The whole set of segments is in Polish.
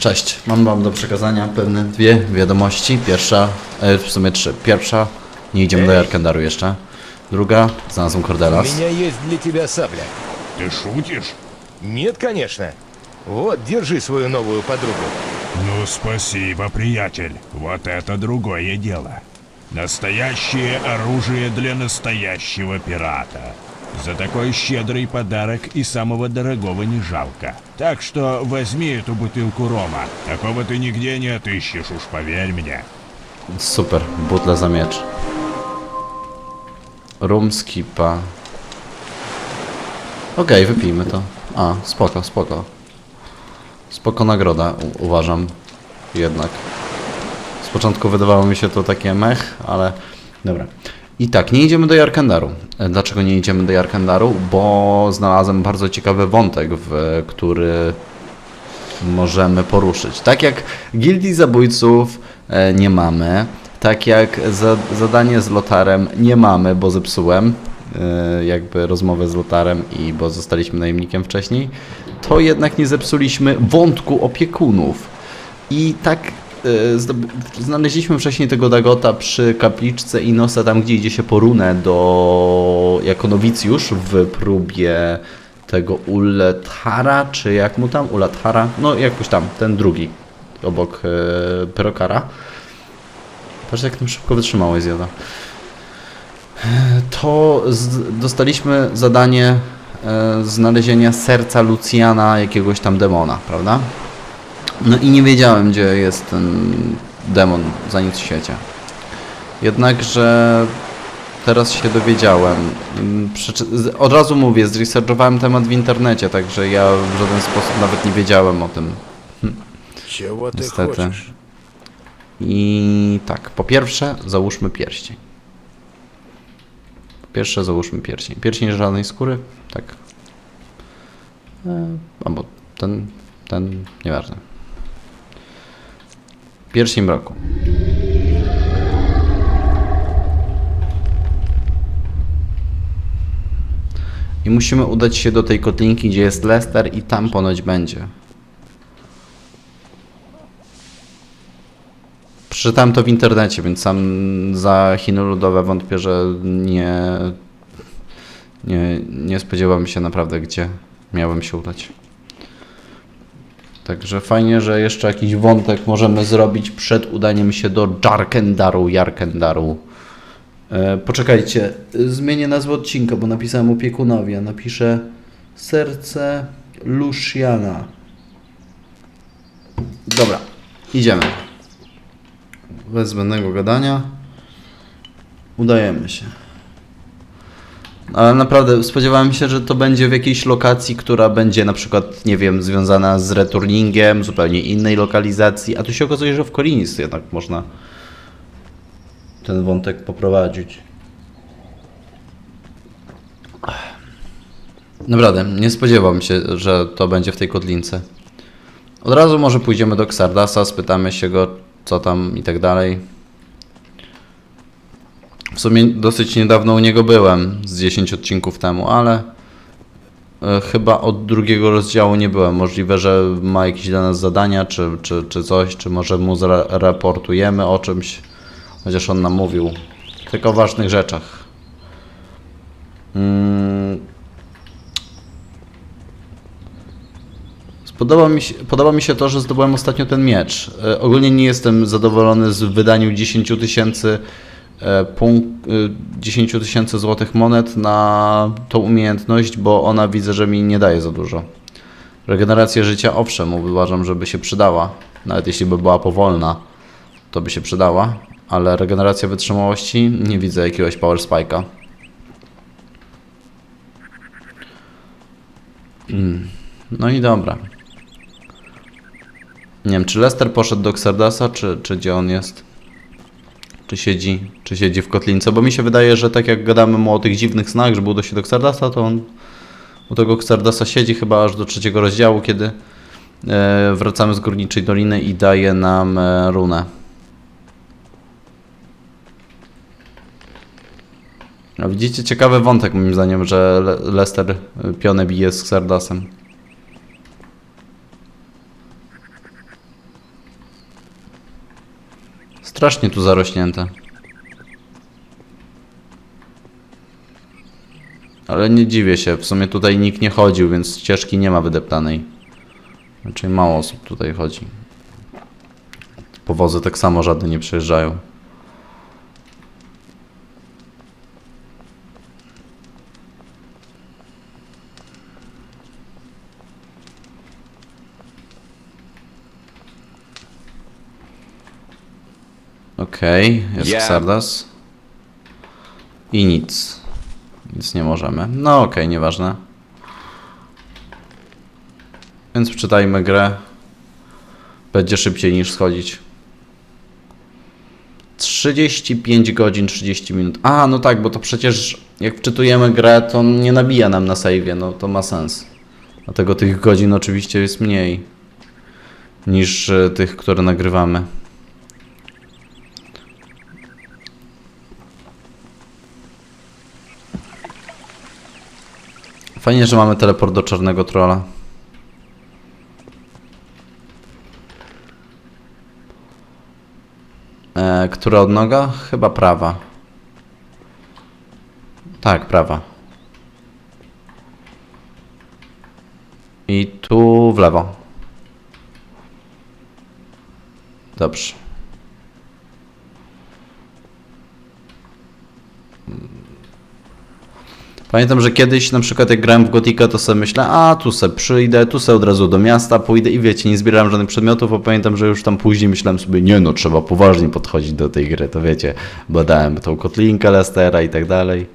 Cześć, mam wam do przekazania pewne dwie wiadomości. Pierwsza, e, w sumie trzy. Pierwsza, nie idziemy do Jarkendaru jeszcze. Druga, znalazłem У Cordelas. меня есть для тебя сабля. Ты шутишь? Нет, конечно. Вот, держи свою новую подругу. Ну, спасибо, приятель. Вот это другое дело. Настоящее оружие для настоящего пирата. За такой щедрый подарок и самого дорогого не жалко. Так что возьми эту бутылку рома. Такого ты нигде не отыщешь, уж поверь мне. Super, butle za miecz. Rum skipa. Okej, wypijmy to. A, spoko, spoko. Spoko nagroda, u- uważam. Jednak. Z początku wydawało mi się to takie mech, ale dobra. I tak, nie idziemy do Jarkandaru. E, Dlaczego nie idziemy do Jarkandaru? Bo znalazłem bardzo ciekawy wątek, w który możemy poruszyć. Tak jak Gildii Zabójców e, nie mamy, tak jak za, zadanie z Lotarem nie mamy, bo zepsułem e, jakby rozmowę z Lotarem i bo zostaliśmy najemnikiem wcześniej, to jednak nie zepsuliśmy wątku opiekunów. I tak znaleźliśmy wcześniej tego Dagota przy kapliczce Inosa, tam gdzie idzie się po runę do, jako nowicjusz w próbie tego Uletara, czy jak mu tam? Ulatara? No jakoś tam, ten drugi, obok e, Perokara. Patrz jak tam szybko wytrzymałość zjada. To dostaliśmy zadanie e, znalezienia serca Lucjana, jakiegoś tam demona, prawda? No i nie wiedziałem, gdzie jest ten demon za nic w świecie. Jednakże teraz się dowiedziałem. Mm, od razu mówię, zresearchowałem temat w internecie, także ja w żaden sposób nawet nie wiedziałem o tym. Hm. Dzieło Niestety. I tak, po pierwsze załóżmy pierścień. Po pierwsze załóżmy pierścień. Pierścień żadnej skóry, tak. E, albo ten, ten, nieważne. Pierścień mroku. I musimy udać się do tej kotlinki, gdzie jest Lester i tam ponoć będzie. Przeczytałem to w internecie, więc sam za Chiny ludowe wątpię, że nie, nie, nie się naprawdę, gdzie miałem się udać. Także fajnie, że jeszcze jakiś wątek możemy zrobić przed udaniem się do Jarkendaru, Jarkendaru. E, poczekajcie, zmienię nazwę odcinka, bo napisałem opiekunowi, a napiszę Serce Luciana. Dobra, idziemy bez zbędnego gadania udajemy się. Ale naprawdę spodziewałem się, że to będzie w jakiejś lokacji, która będzie na przykład, nie wiem, związana z returningiem, zupełnie innej lokalizacji, a tu się okazuje, że w Korinis jednak można ten wątek poprowadzić. Naprawdę, nie spodziewam się, że to będzie w tej kotlince. Od razu może pójdziemy do Xardasa, spytamy się go, co tam i tak dalej. W sumie dosyć niedawno u niego byłem, z 10 odcinków temu, ale e, chyba od drugiego rozdziału nie byłem. Możliwe, że ma jakieś dla nas zadania, czy, czy, czy coś, czy może mu raportujemy o czymś, chociaż on nam mówił, tylko o ważnych rzeczach. Mm. Podoba mi, się, podoba mi się to, że zdobyłem ostatnio ten miecz. E, ogólnie nie jestem zadowolony z wydaniu 10 tysięcy 000 E, punkt, e, 10 tysięcy złotych monet na tą umiejętność, bo ona widzę, że mi nie daje za dużo. Regeneracja życia, owszem, uważam, żeby się przydała. Nawet jeśli by była powolna, to by się przydała. Ale regeneracja wytrzymałości, nie widzę jakiegoś power spike'a. Hmm. No i dobra. Nie wiem, czy Lester poszedł do Xerdasa, czy, czy gdzie on jest? Czy siedzi, czy siedzi w kotlince? Bo mi się wydaje, że tak jak gadamy mu o tych dziwnych snach, że uda się do Xardasa, to on u tego Xardasa siedzi chyba aż do trzeciego rozdziału, kiedy e, wracamy z Górniczej Doliny i daje nam e, runę. Widzicie, ciekawy wątek moim zdaniem, że Le- Lester e, pionę bije z Xardasem. Strasznie tu zarośnięte. Ale nie dziwię się, w sumie tutaj nikt nie chodził, więc ścieżki nie ma wydeptanej. Raczej mało osób tutaj chodzi. Powozy tak samo żadne nie przejeżdżają. Okej, jest Ja- Xardas. I nic. Nic nie możemy. No okej, nieważne. Więc przeczytajmy grę. Będzie szybciej niż schodzić. 35 godzin 30 minut. A, no tak, bo to przecież jak wczytujemy grę, to nie nabija nam na save'ie, no to ma sens. Dlatego tych godzin oczywiście jest mniej niż e, tych, które nagrywamy. Fajnie, że mamy teleport do czarnego trolla. E, która odnoga? Chyba prawa. Tak, prawa. I tu w lewo. Dobrze. Pamiętam, że kiedyś na przykład jak grałem w Gotika, to sobie myślę, a tu se przyjdę, tu se od razu do miasta pójdę i wiecie, nie zbierałem żadnych przedmiotów, bo pamiętam, że już tam później myślałem sobie, nie no, trzeba poważnie podchodzić do tej gry, to wiecie, badałem tą kotlinkę Lestera i tak dalej.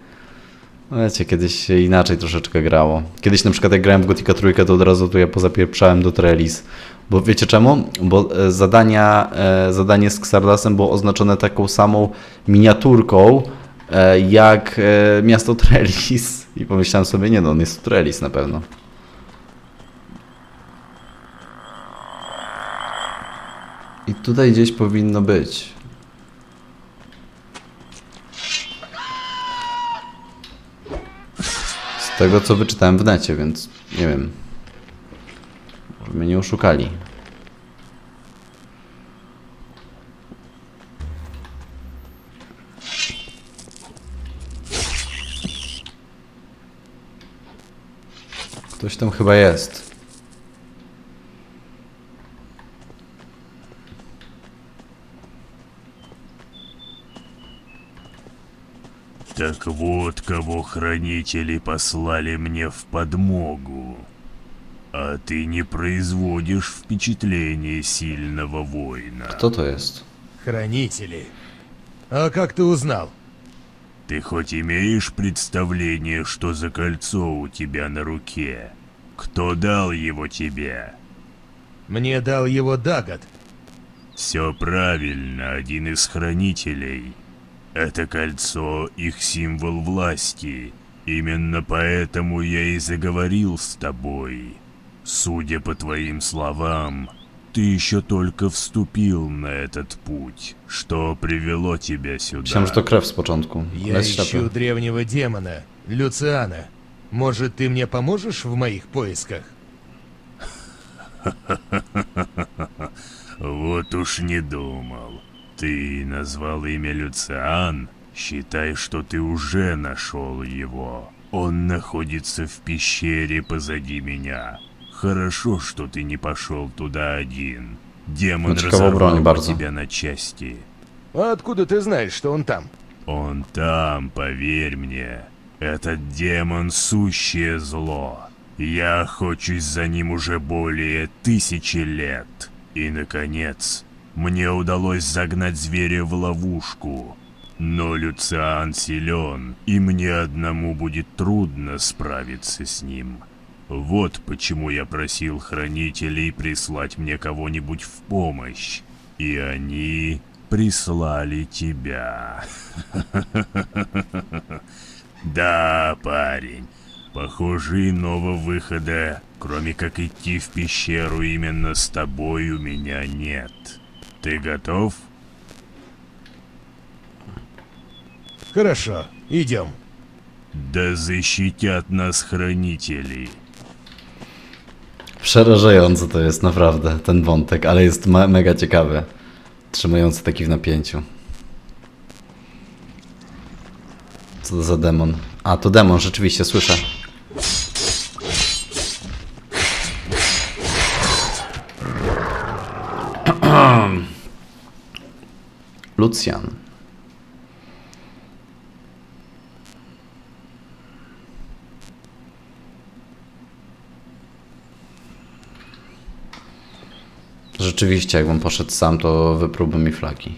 No Wiecie, kiedyś inaczej troszeczkę grało. Kiedyś na przykład jak grałem w Gotika trójkę, to od razu tu ja pozapieprzałem do Trellis. Bo wiecie czemu? Bo e, zadania, e, zadanie z Xardasem było oznaczone taką samą miniaturką, jak e, miasto Trellis. I pomyślałem sobie, nie no, on jest Trellis na pewno. I tutaj gdzieś powinno być. Z tego co wyczytałem w necie, więc nie wiem. Żeby mnie nie oszukali. Ktoś tam chyba jest. Так вот, кого хранители послали мне в подмогу. А ты не производишь впечатление сильного воина. Kto to jest? Хранители. А как ты узнал? Ты хоть имеешь представление, что за кольцо у тебя на руке? Кто дал его тебе? Мне дал его Дагот. Все правильно, один из хранителей. Это кольцо — их символ власти. Именно поэтому я и заговорил с тобой. Судя по твоим словам, ты еще только вступил на этот путь. Что привело тебя сюда? Myślałem, że to krew z początku. Jest ищу древнего демона, Люциана. Может, ты мне поможешь в моих поисках? Вот уж не думал. Ты назвал имя Люциан? Считай, что ты уже нашел его. Он находится в пещере позади меня. Хорошо, что ты не пошел туда один. Демон разорвал бы тебя на части. А откуда ты знаешь, что он там? Он там, поверь мне. Этот демон — сущее зло. Я охочусь за ним уже более тысячи лет. И, наконец, мне удалось загнать зверя в ловушку. Но Люциан силен, и мне одному будет трудно справиться с ним. Вот почему я просил хранителей прислать мне кого-нибудь в помощь. И они прислали тебя. Да, парень. Похоже, иного выхода, кроме как идти в пещеру именно с тобой, у меня нет. Ты готов? Хорошо, идем. Да защитят нас хранители. Przerażające to jest naprawdę ten wątek, ale jest me mega ciekawy. Trzymujący taki w napięciu. Co to za demon? A, to demon, rzeczywiście, słyszę. Lucjan. Rzeczywiście, jakbym poszedł sam, to wyprółby mi flaki.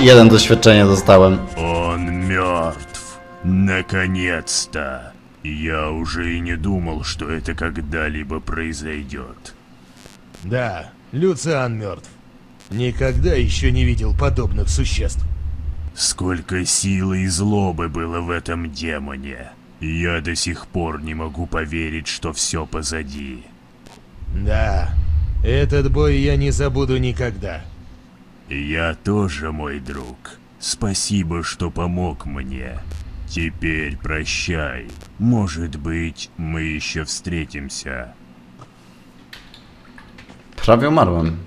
Jeden doświadczenie dostałem. Он мертв. Наконец-то. Я уже и не думал, что это когда-либо произойдет. Да, Люциан мертв. Никогда еще не видел подобных существ. Сколько силы и злобы было в этом демоне. Я до сих пор не могу поверить, что все позади. Да, этот бой я не забуду никогда. Я тоже, мой друг. Спасибо, что помог мне. Теперь прощай. Может быть, мы еще встретимся. Prawie umarłem.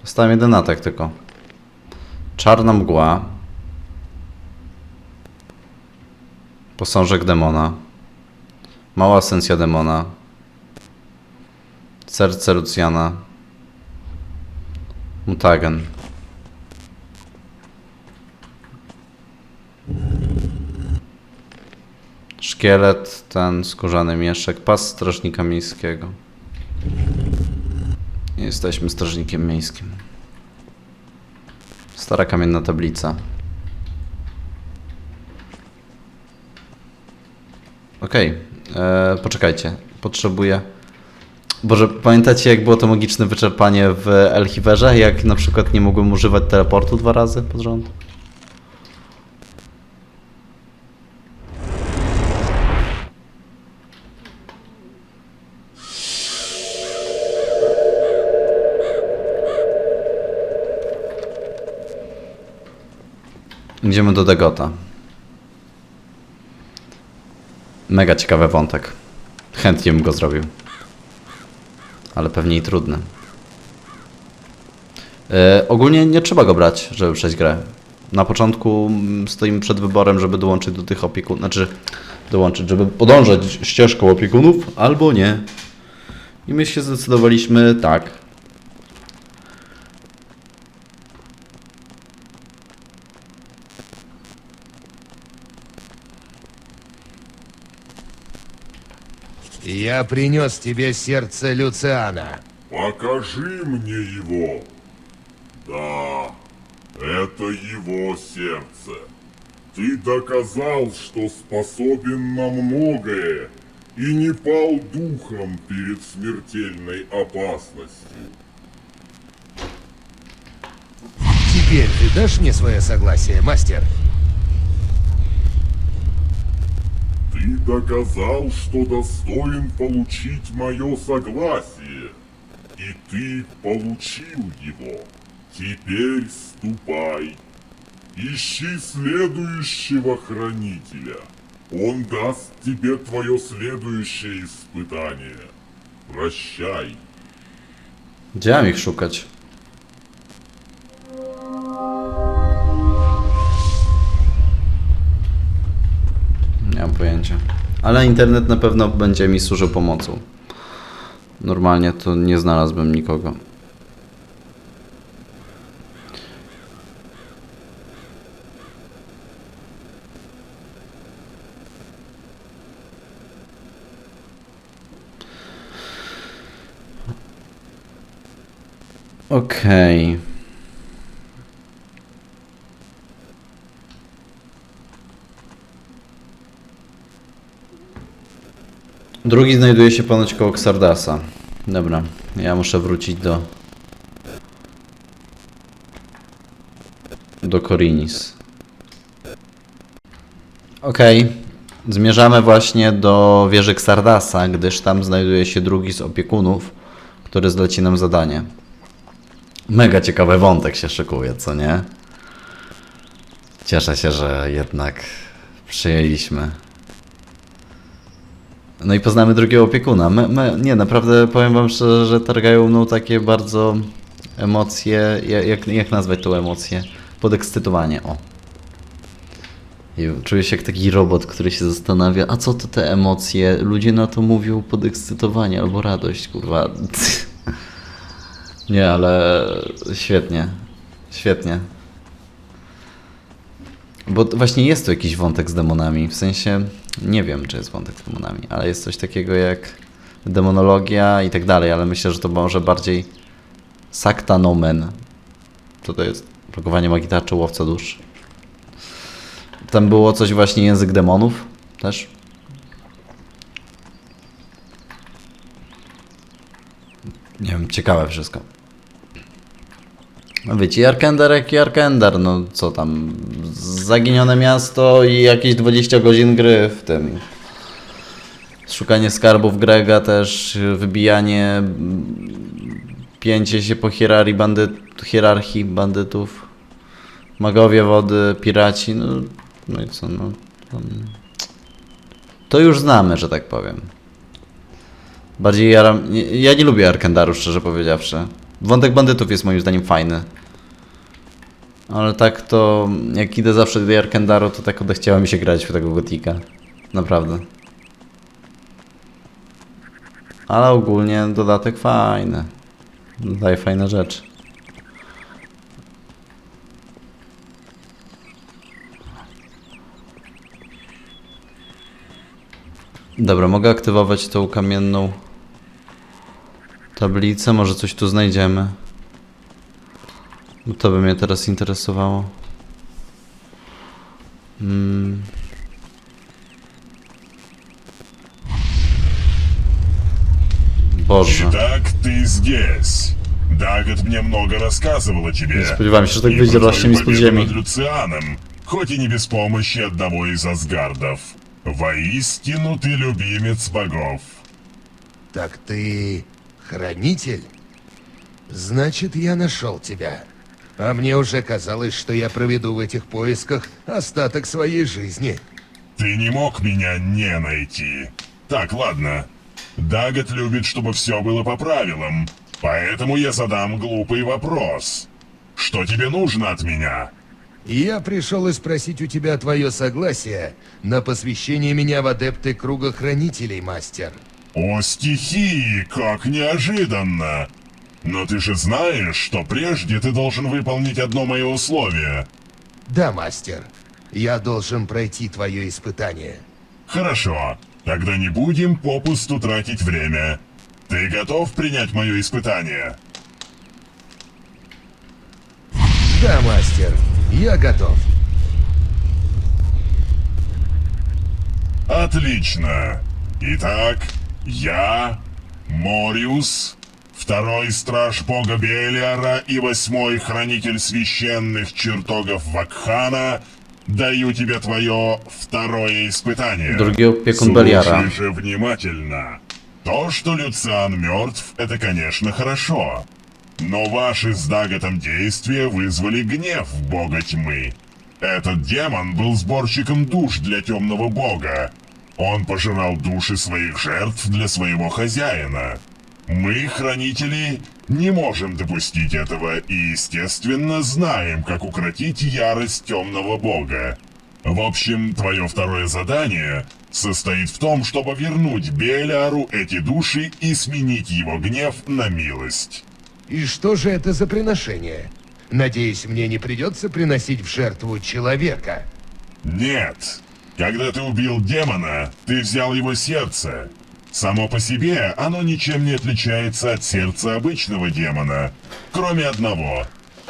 Dostałem jeden atak tylko. Czarna mgła. Posążek demona. Mała esencja demona. Serce Lucjana. Mutagen. Szkielet, ten skórzany mieszek, pas strażnika miejskiego. Jesteśmy strażnikiem miejskim. Stara kamienna tablica. Okej, e, poczekajcie. Potrzebuję. Boże, pamiętacie jak było to magiczne wyczerpanie w Elchiwerze? Jak na przykład nie mogłem używać teleportu dwa razy pod rząd? Idziemy do Degota. Mega ciekawy wątek. Chętnie bym go zrobił. Ale pewnie i trudny. E, ogólnie nie trzeba go brać, żeby przejść grę. Na początku mm, stoimy przed wyborem, żeby dołączyć do tych opiekunów. Znaczy, dołączyć, żeby podążać ścieżką opiekunów, albo nie. I my się zdecydowaliśmy tak. Я принес тебе сердце Люциана. Покажи мне его. Да, это его сердце. Ты доказал, что способен на многое и не пал духом перед смертельной опасностью. Теперь ты дашь мне свое согласие, мастер? Ты доказал, что достоин получить мое согласие. И ты получил его. Теперь ступай. Ищи следующего хранителя. Он даст тебе твое следующее испытание. Прощай. Mam ich pojęcia. Ale internet na pewno będzie mi służył pomocą. Normalnie to nie znalazłbym nikogo. Okej. Drugi znajduje się ponoć koło Xardasa. Dobra, ja muszę wrócić do... Do Korinis. Okej, zmierzamy właśnie do wieży Xardasa, gdyż tam znajduje się drugi z opiekunów, który zleci nam zadanie. Mega ciekawy wątek się szykuje, co nie? Cieszę się, że jednak przyjęliśmy. No i poznamy drugiego opiekuna. My, my, nie, naprawdę powiem wam szczerze, że targają mną takie bardzo emocje, ja- jak, jak nazwać tą emocję? Podekscytowanie, o. Czuję się jak taki robot, który się zastanawia, a co to te emocje? Ludzie na to mówią podekscytowanie albo radość, kurwa. Nie, ale świetnie. Świetnie. Bo właśnie jest tu jakiś wątek z demonami. W sensie, nie wiem, czy jest wątek z demonami, ale jest coś takiego jak demonologia i tak dalej, ale myślę, że to może bardziej sakta nomen. Co to jest? Blokowanie magii tarczy, łowca dusz. Tam było coś właśnie język demonów też. Nie wiem, ciekawe wszystko. No wiecie, Jarkender jak Jarkender, no co tam, zaginione miasto i jakieś 20 godzin gry w tym. Szukanie skarbów Grega też, wybijanie, pięcie się po hierarchii, bandyt, hierarchii bandytów, magowie wody, piraci, no, no i co, no. To, już znamy, że tak powiem. Bardziej nie, ja nie lubię Arkendaru, szczerze powiedziawszy. Wątek bandytów jest moim zdaniem fajny. Ale tak to, jak idę zawsze do Arkendaru, to tak odechciała mi się grać w tego gotika. Naprawdę. Ale ogólnie dodatek fajny. Daje fajne rzeczy. Dobra, mogę aktywować tą kamienną tablicę. Może coś tu znajdziemy. Bo To by mnie teraz interesowało. Mm. Boże. Итак, ты здесь. Дагот мне много рассказывал о тебе. Не сподеваемся, что так И выйдет про расчем твою из-под победу земли. над Люцианом, хоть и не без помощи одного из Асгардов. Воистину ты любимец богов. Так ты хранитель? Значит, я нашел тебя. А мне уже казалось, что я проведу в этих поисках остаток своей жизни. Ты не мог меня не найти. Так, ладно. Дагот любит, чтобы все было по правилам. Поэтому я задам глупый вопрос. Что тебе нужно от меня? Я пришел и спросить у тебя твое согласие на посвящение меня в адепты Круга Хранителей, мастер. О, стихии, как неожиданно! Но ты же знаешь, что прежде ты должен выполнить одно мое условие. Да, мастер. Я должен пройти твое испытание. Хорошо, тогда не будем попусту тратить время. Ты готов принять мое испытание? Да, мастер. Я готов. Отлично. Итак, я, Мориус, второй страж бога Белиара и восьмой хранитель священных чертогов Вакхана, даю тебе твое второе испытание. Opiekun Beliara. Слушай же внимательно. То, что Люциан мертв, это, конечно, хорошо. Но ваши с Даготом действия вызвали гнев бога тьмы. Этот демон был сборщиком душ для темного бога. Он пожирал души своих жертв для своего хозяина. Мы, хранители, не можем допустить этого и, естественно, знаем, как укротить ярость темного бога. В общем, твое второе задание состоит в том, чтобы вернуть Белиару эти души и сменить его гнев на милость. И что же это за приношение? Надеюсь, мне не придется приносить в жертву человека. Нет. Когда ты убил демона, ты взял его сердце. Само по себе оно ничем не отличается от сердца обычного демона, кроме одного.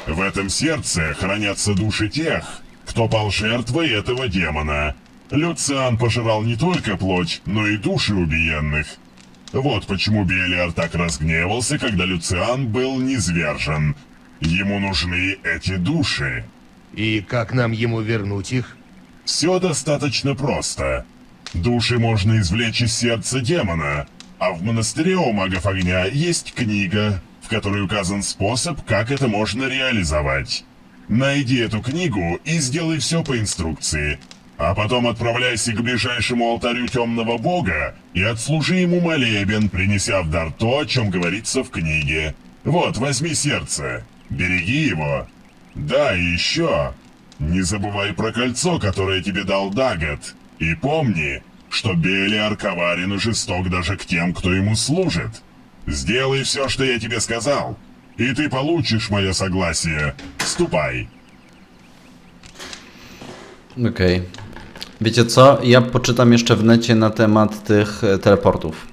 В этом сердце хранятся души тех, кто пал жертвой этого демона. Люциан пожирал не только плоть, но и души убиенных. Вот почему Белиар так разгневался, когда Люциан был низвержен. Ему нужны эти души. И как нам ему вернуть их? Все достаточно просто. Души можно извлечь из сердца демона, а в монастыре у магов огня есть книга, в которой указан способ, как это можно реализовать. Найди эту книгу и сделай все по инструкции. А потом отправляйся к ближайшему алтарю темного бога и отслужи ему молебен, принеся в дар то, о чем говорится в книге. Вот, возьми сердце. Береги его. Да, и еще. Не забывай про кольцо, которое тебе дал Дагот. И помни, что Белиар коварен и жесток даже к тем, кто ему служит. Сделай все, что я тебе сказал, и ты получишь мое согласие. Ступай. Okej. Wiecie co? Ja poczytam jeszcze w necie na temat tych e, teleportów.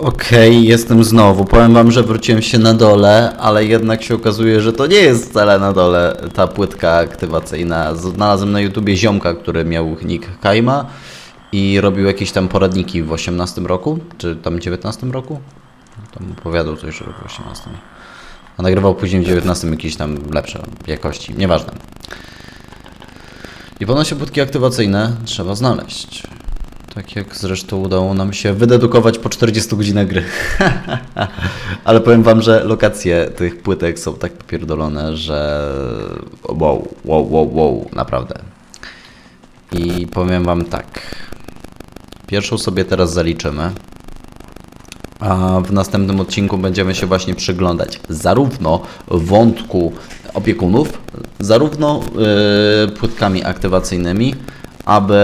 Okej, jestem znowu. Powiem wam, że wróciłem się na dole, ale jednak się okazuje, że to nie jest wcale na dole ta płytka aktywacyjna. Znalazłem na YouTubie ziomka, który miał nick Kaima i robił jakieś tam poradniki w 18 roku, czy tam 19 roku? Tam opowiadał coś, że w 18. A nagrywał później w 19 jakieś tam lepsze jakości. Nieważne. I ponoć płytki aktywacyjne trzeba znaleźć. Tak jak zresztą udało nam się wydedukować po 40 godzinach gry. Ale powiem wam, że lokacje tych płytek są tak popierdolone, że wow, wow, wow, wow, naprawdę. I powiem wam tak. Pierwszą sobie teraz zaliczymy. A w następnym odcinku będziemy się właśnie przyglądać zarówno wątku opiekunów, zarówno yy, płytkami aktywacyjnymi, aby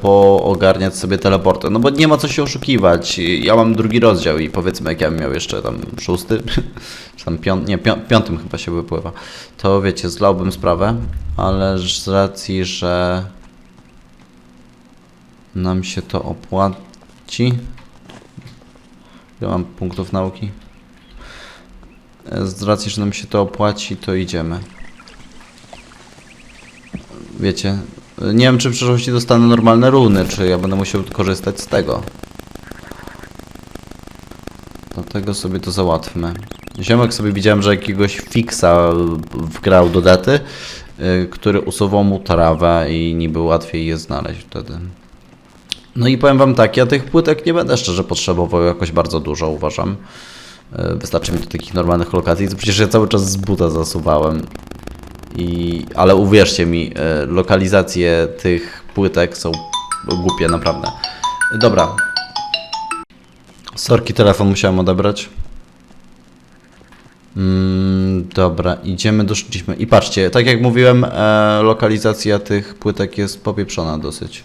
poogarniać sobie teleporty. No bo nie ma co się oszukiwać. Ja mam drugi rozdział i powiedzmy, jak ja bym miał jeszcze tam szósty, czy tam piąty, nie, pią, piątym chyba się wypływa, to wiecie, zlałbym sprawę, ale z racji, że nam się to opłaci. Ile mam punktów nauki? Z racji, że nam się to opłaci, to idziemy. Wiecie, nie wiem czy w przyszłości dostanę normalne runy, czy ja będę musiał korzystać z tego. Dlatego sobie to załatwmy. Ziomek sobie widziałem, że jakiegoś fixa wgrał do daty, y, który usuwał mu trawę i niby łatwiej je znaleźć wtedy. No i powiem wam tak, ja tych płytek nie będę szczerze potrzebował jakoś bardzo dużo, uważam. E, Wystarczy mi do takich normalnych lokacji. Przecież ja cały czas z buta zasuwałem. I, ale uwierzcie mi, e, lokalizacje tych płytek są głupie, naprawdę. Dobra. Sorki, telefon musiałem odebrać. Mm, dobra, idziemy, doszliśmy. I patrzcie, tak jak mówiłem, e, lokalizacja tych płytek jest popieprzona dosyć.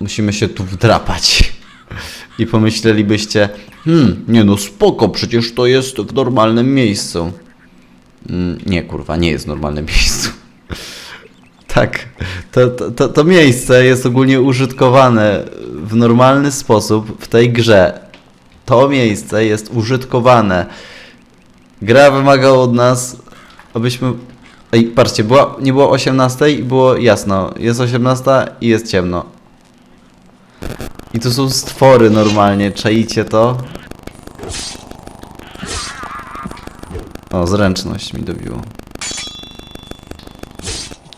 Musimy się tu wdrapać. I pomyślelibyście, hmm, nie no spoko, przecież to jest w normalnym miejscu. Nie, kurwa, nie jest w normalnym miejscu. Tak, to, to, to, to miejsce jest ogólnie użytkowane w normalny sposób w tej grze. To miejsce jest użytkowane. Gra wymaga od nas, abyśmy. Ej, patrzcie, była, nie było 18 i było jasno. Jest 18 i jest ciemno. I tu są stwory normalnie, czaicie to? O, zręczność mi dobiło.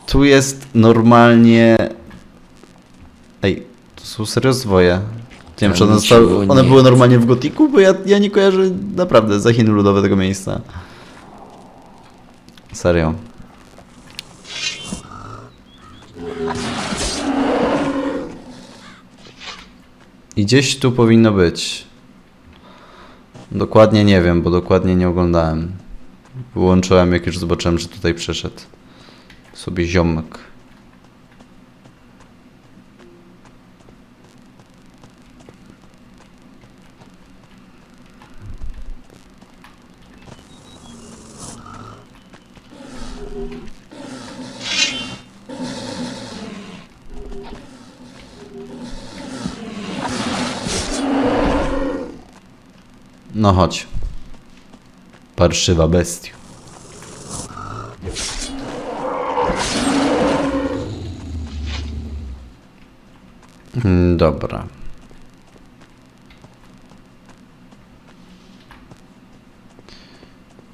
Tu jest normalnie... Ej, to są serio zwoje. Nie wiem, czy one, zostały, one były normalnie w gotiku, bo ja, ja nie kojarzę naprawdę za Chiny ludowe tego miejsca. Serio. I gdzieś tu powinno być. Dokładnie nie wiem, bo dokładnie nie oglądałem. Wyłączyłem, jak już zobaczyłem, że tutaj przyszedł. Sobie ziomek. No chodź. Parszywa bestia. Mm, Dobra.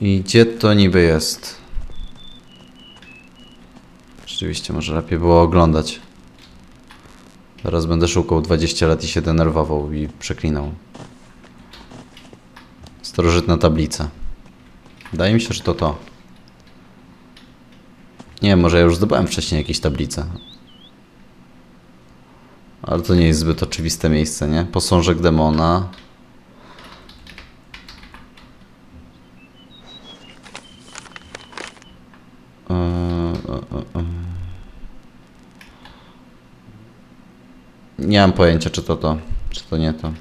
I gdzie to niby jest? Rzeczywiście, może lepiej było oglądać. Teraz będę szukał 20 lat i się denerwował i przeklinał. Starożytna tablica. Wydaje mi się, że to to. Nie wiem, może ja już zdobyłem wcześniej jakieś tablice. Ale to nie jest zbyt oczywiste miejsce, nie? Posążek demona. E, e, e. Nie mam pojęcia, czy to to, czy to nie to.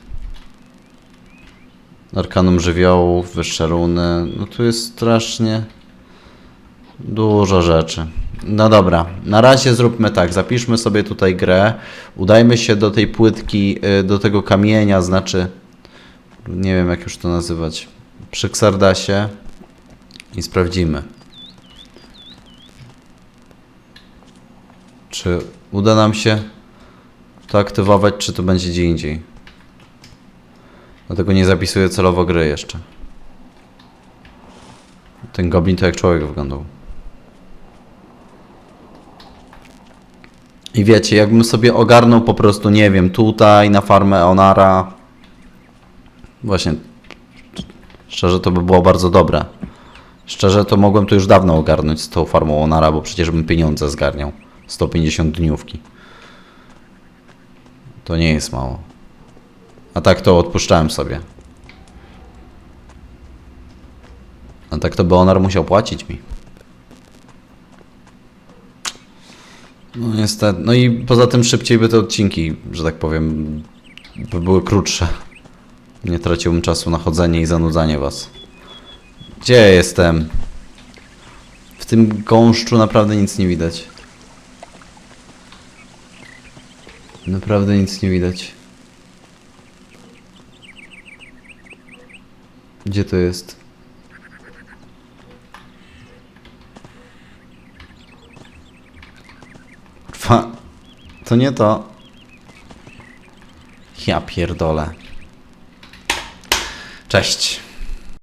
Arkanum żywiołów, wyższe runy. No tu jest strasznie dużo rzeczy. No dobra, na razie zróbmy tak. Zapiszmy sobie tutaj grę. Udajmy się do tej płytki, y, do tego kamienia, znaczy. Nie wiem, jak już to nazywać. Przy Xardasie i sprawdzimy. Czy uda nam się to aktywować, czy to będzie gdzie indziej. Dlatego nie zapisuję celowo gry jeszcze. Ten goblin to jak człowiek wyglądał. I wiecie, jakbym sobie ogarnął po prostu, nie wiem, tutaj na farmę Onara. Właśnie. Szczerze to by było bardzo dobre. Szczerze to mogłem to już dawno ogarnąć z tą farmą Onara, bo przecież bym pieniądze zgarniał. 150 dniówki. To nie jest mało. A tak to odpuszczałem sobie. A tak to by Onar musiał płacić mi. No niestety. No i poza tym szybciej by te odcinki, że tak powiem, by były krótsze. Nie traciłbym czasu na chodzenie i zanudzanie was. Gdzie jestem? W tym gąszczu naprawdę nic nie widać. Naprawdę nic nie widać. Gdzie to jest? Kurwa, to nie to. Ja pierdolę. Cześć.